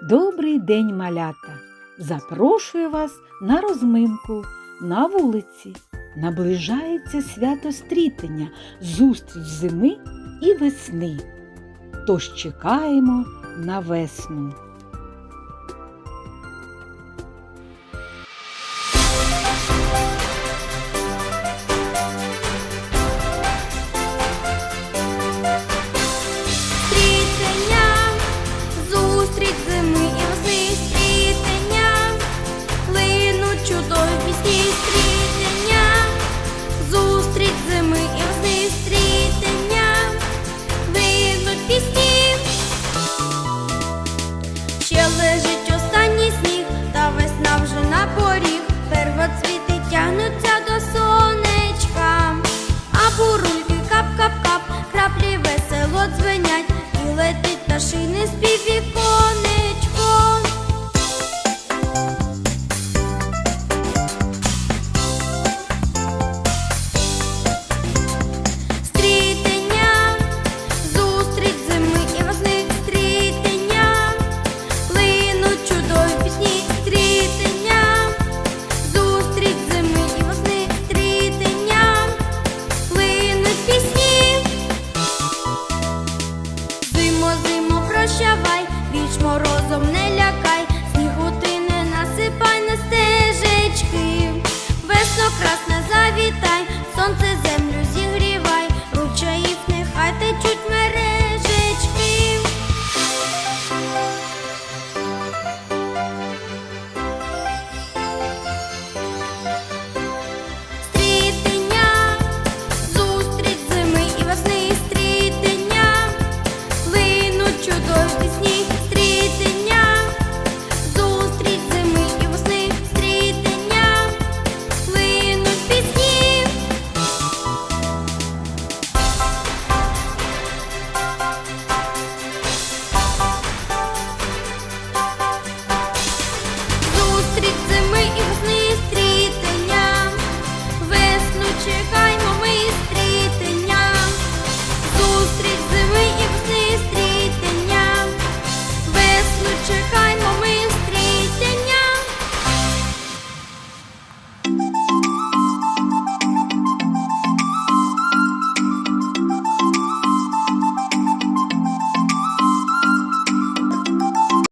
Добрий день, малята! Запрошую вас на розминку на вулиці. Наближається свято стрітення, зустріч зими і весни. Тож чекаємо на весну. пташини співів прощавай, віч морозом не лякай, снігу ти не насипай на стежечки, весно красне завітай, сонце